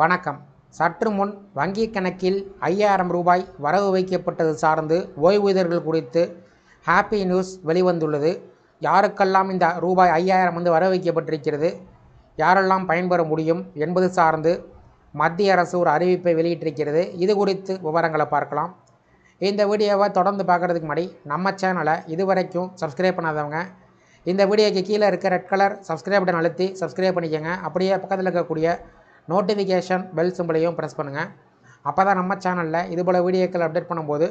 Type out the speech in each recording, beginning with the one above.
வணக்கம். சற்று முன் வங்கிக் கணக்கில் ஐயாயிரம் ரூபாய் வரவு வைக்கப்பட்டது சார்ந்து ஓய்வூதியர்கள் குறித்து ஹாப்பி நியூஸ் வெளிவந்துள்ளது. யாருக்கெல்லாம் இந்த ரூபாய் ஐயாயிரம் வந்து வரவு வைக்கப்பட்டிருக்கிறது? யாரெல்லாம் பயன்பெற முடியும் என்பது சார்ந்து மத்திய அரசு ஒரு அறிவிப்பை வெளியிட்டிருக்கிறது. இது குறித்து விவரங்களை பார்க்கலாம். இந்த வீடியோவை தொடர்ந்து பார்க்குறதுக்கு முன்னாடி நம்ம சேனலை இதுவரைக்கும் சப்ஸ்கிரைப் பண்ணாதவங்க இந்த வீடியோக்கு கீழே இருக்க ரெட் கலர் சப்ஸ்கிரைப் பட்டன் அழுத்தி சப்ஸ்கிரைப் பண்ணிக்கோங்க. அப்படியே பக்கத்தில் இருக்கக்கூடிய நோட்டிஃபிகேஷன் பெல் சிம்பிளையும் ப்ரெஸ் பண்ணுங்கள் அப்போ தான் நம்ம சேனலில் இதுபோல் வீடியோக்கள் அப்டேட் பண்ணும்போது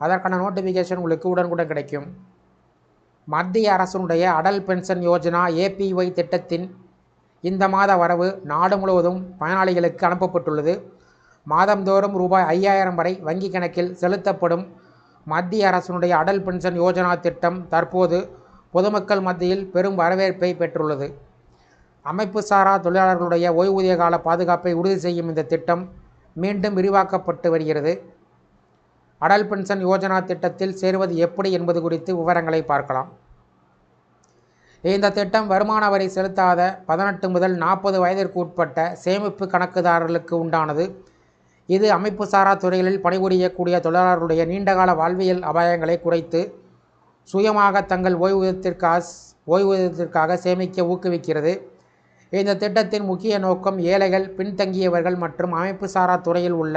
அதற்கான நோட்டிஃபிகேஷன் உங்களுக்கு உடனுக்குடன் கிடைக்கும். மத்திய அரசினுடைய அடல் பென்ஷன் யோஜனா ஏபிஒய் திட்டத்தின் இந்த மாத வரவு நாடு முழுவதும் பயனாளிகளுக்கு அனுப்பப்பட்டுள்ளது. மாதந்தோறும் ரூபாய் ஐயாயிரம் வரை வங்கி கணக்கில் செலுத்தப்படும் மத்திய அரசினுடைய அடல் பென்ஷன் யோஜனா திட்டம் தற்போது பொதுமக்கள் மத்தியில் பெரும் வரவேற்பை பெற்றுள்ளது. அமைப்பு சாரா தொழிலாளர்களுடைய ஓய்வூதிய கால பாதுகாப்பை உறுதி செய்யும் இந்த திட்டம் மீண்டும் விரிவாக்கப்பட்டு வருகிறது. அடல் பென்ஷன் யோஜனா திட்டத்தில் சேருவது எப்படி என்பது குறித்து விவரங்களை பார்க்கலாம். இந்த திட்டம் வருமான வரி செலுத்தாத பதினெட்டு முதல் நாற்பது வயதிற்கு உட்பட்ட சேமிப்பு கணக்குதாரர்களுக்கு உண்டானது. இது அமைப்பு சாரா துறைகளில் பணிபுரியக்கூடிய தொழிலாளர்களுடைய நீண்டகால வாழ்வியல் அபாயங்களை குறைத்து சுயமாக தங்கள் ஓய்வூதியத்திற்காக ஓய்வூதியத்திற்காக சேமிக்க ஊக்குவிக்கிறது. இந்த திட்டத்தின் முக்கிய நோக்கம் ஏழைகள் பின்தங்கியவர்கள் மற்றும் அமைப்பு சாரா துறையில் உள்ள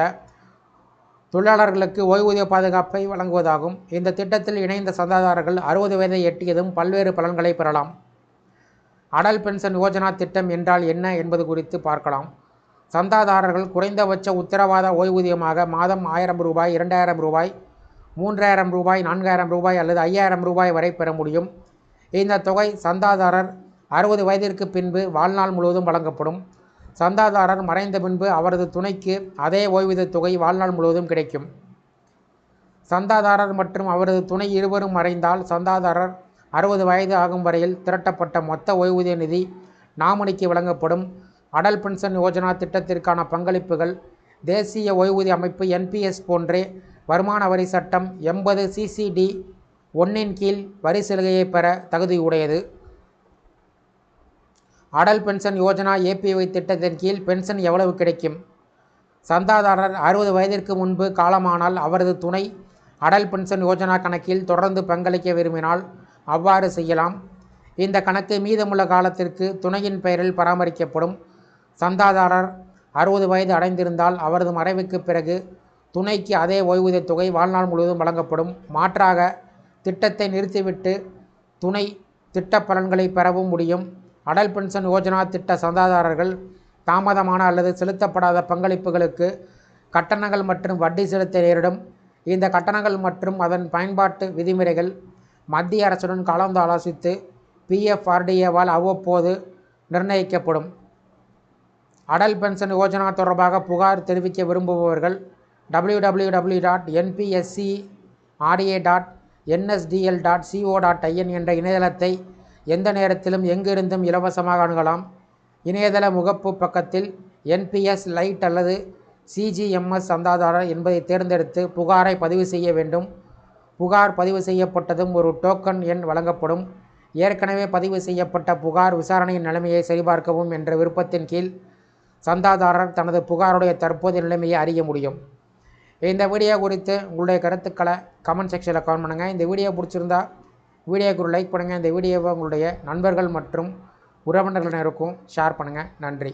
தொழிலாளர்களுக்கு ஓய்வூதிய பாதுகாப்பை வழங்குவதாகும். இந்த திட்டத்தில் இணைந்த சந்தாதாரர்கள் அறுபது வயதை எட்டியதும் பல்வேறு பலன்களை பெறலாம். அடல் பென்ஷன் யோஜனா திட்டம் என்றால் என்ன என்பது குறித்து பார்க்கலாம். சந்தாதாரர்கள் குறைந்தபட்ச உத்தரவாத ஓய்வூதியமாக மாதம் ஆயிரம் ரூபாய் இரண்டாயிரம் ரூபாய் மூன்றாயிரம் ரூபாய் நான்காயிரம் ரூபாய் அல்லது ஐயாயிரம் ரூபாய் வரை பெற முடியும். இந்த தொகை சந்தாதாரர் அறுபது வயதிற்கு பின்பு வாழ்நாள் முழுவதும் வழங்கப்படும். சந்தாதாரர் மறைந்த பின்பு அவரது துணைக்கு அதே ஓய்வூதியத் தொகை வாழ்நாள் முழுவதும் கிடைக்கும். சந்தாதாரர் மற்றும் அவரது துணை இருவரும் மறைந்தால் சந்தாதாரர் அறுபது வயது ஆகும் வரையில் திரட்டப்பட்ட மொத்த ஓய்வூதிய நிதி நாமினிக்கு வழங்கப்படும். அடல் பென்ஷன் யோஜனா திட்டத்திற்கான பங்களிப்புகள் தேசிய ஓய்வூதிய அமைப்பு என்பிஎஸ் போன்றே வருமான வரி சட்டம் எண்பது சிசிடி ஒன்றின் கீழ் வரி சலுகையை பெற தகுதியுடையது. அடல் பென்ஷன் யோஜனா ஏபிஒய் திட்டத்தின் கீழ் பென்ஷன் எவ்வளவு கிடைக்கும்? சந்தாதாரர் அறுபது வயதிற்கு முன்பு காலமானால் அவரது துணை அடல் பென்ஷன் யோஜனா கணக்கில் தொடர்ந்து பங்களிக்க விரும்பினால் அவ்வாறு செய்யலாம். இந்த கணக்கு மீதமுள்ள காலத்திற்கு துணையின் பெயரில் பராமரிக்கப்படும். சந்தாதாரர் அறுபது வயது அடைந்திருந்தால் அவரது மறைவுக்கு பிறகு துணைக்கு அதே ஓய்வூதியத் தொகை வாழ்நாள் முழுவதும் வழங்கப்படும். மாற்றாக திட்டத்தை நிறுத்திவிட்டு துணை திட்ட பலன்களை பெறவும் முடியும். அடல் பென்ஷன் யோஜனா திட்ட சந்தாதாரர்கள் தாமதமான அல்லது செலுத்தப்படாத பங்களிப்புகளுக்கு கட்டணங்கள் மற்றும் வட்டி செலுத்த நேரிடும். இந்த கட்டணங்கள் மற்றும் அதன் பயன்பாட்டு விதிமுறைகள் மத்திய அரசுடன் கலந்து ஆலோசித்து பிஎஃப்ஆர்டிஏவால் அவ்வப்போது நிர்ணயிக்கப்படும். அடல் பென்ஷன் யோஜனா தொடர்பாக புகார் தெரிவிக்க விரும்புபவர்கள் W W W dot NPSC RA dot NSDL dot CO dot IN என்ற இணையதளத்தை எந்த நேரத்திலும் எங்கிருந்தும் இலவசமாக அணுகலாம். இணையதள முகப்பு பக்கத்தில் என்பிஎஸ் லைட் அல்லது சிஜிஎம்எஸ் சந்தாதாரர் என்பதை தேர்ந்தெடுத்து புகாரை பதிவு செய்ய வேண்டும். புகார் பதிவு செய்யப்பட்டதும் ஒரு டோக்கன் எண் வழங்கப்படும். ஏற்கனவே பதிவு செய்யப்பட்ட புகார் விசாரணையின் நிலைமையை சரிபார்க்கவும் என்ற விருப்பத்தின் கீழ் சந்தாதாரர் தனது புகாருடைய தற்போதைய நிலைமையை அறிய முடியும். இந்த வீடியோ குறித்து உங்களுடைய கருத்துக்களை கமெண்ட் செக்ஷனில் கமெண்ட் பண்ணுங்கள் இந்த வீடியோ பிடிச்சிருந்தா வீடியோக்கு ஒரு லைக் பண்ணுங்கள் இந்த வீடியோவை உங்களுடைய நண்பர்கள் மற்றும் உறவினர்களினருக்கும் ஷேர் பண்ணுங்கள் நன்றி.